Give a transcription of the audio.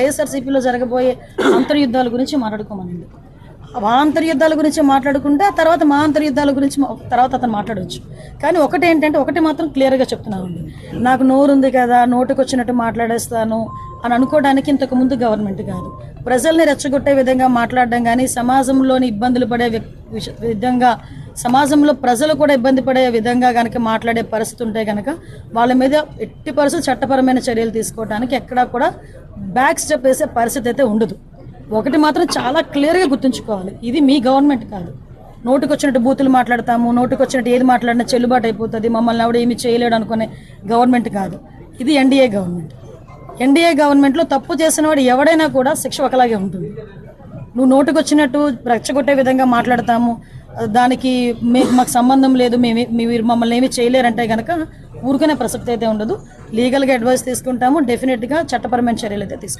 వైఎస్ఆర్సీపీలో జరగబోయే అంతర్యుద్ధాల గురించి మాట్లాడుకోమనండి. ఆ అంతర్యుద్ధాల గురించి మాట్లాడుకుంటే ఆ తర్వాత మా అంతర్యుద్ధాల గురించి తర్వాత అతను మాట్లాడవచ్చు. కానీ ఒకటి ఏంటంటే ఒకటి మాత్రం క్లియర్గా చెప్తున్నామండి నాకు నోరు ఉంది కదా నోటుకు వచ్చినట్టు మాట్లాడేస్తాను అని అనుకోవడానికి ఇంతకు ముందు గవర్నమెంట్ కాదు. ప్రజల్ని రెచ్చగొట్టే విధంగా మాట్లాడడం కానీ సమాజంలోని ఇబ్బందులు పడే విధంగా సమాజంలో ప్రజలు కూడా ఇబ్బంది పడే విధంగా కనుక మాట్లాడే పరిస్థితి ఉంటే కనుక వాళ్ళ మీద ఎట్టి పరిస్థితి చట్టపరమైన చర్యలు తీసుకోవడానికి ఎక్కడా కూడా బ్యాక్ స్టెప్ వేసే పరిస్థితి అయితే ఉండదు. ఒకటి మాత్రం చాలా క్లియర్గా గుర్తుంచుకోవాలి. ఇది మీ గవర్నమెంట్ కాదు. నోటుకు వచ్చినట్టు బూతులు మాట్లాడతాము నోటుకు వచ్చినట్టు ఏది మాట్లాడినా చెల్లుబాటు అయిపోతుంది మమ్మల్ని ఆవిడ ఏమి చేయలేడు అనుకునే గవర్నమెంట్ కాదు. ఇది ఎన్డీఏ గవర్నమెంట్ ఎన్డీఏ గవర్నమెంట్లో తప్పు చేసిన వాడు ఎవడైనా కూడా శిక్ష ఒకలాగే ఉంటుంది. నువ్వు నోటుకు వచ్చినట్టు రెచ్చగొట్టే విధంగా మాట్లాడతాము. దానికి మీ మాకు సంబంధం లేదు మేము మీరు మమ్మల్ని ఏమి చేయలేరంటే కనుక ఊరుకునే ప్రసక్తి అయితే ఉండదు. లీగల్గా అడ్వైస్ తీసుకుంటాము డెఫినెట్గా చట్టపరమైన చర్యలు అయితే తీసుకుంటాము.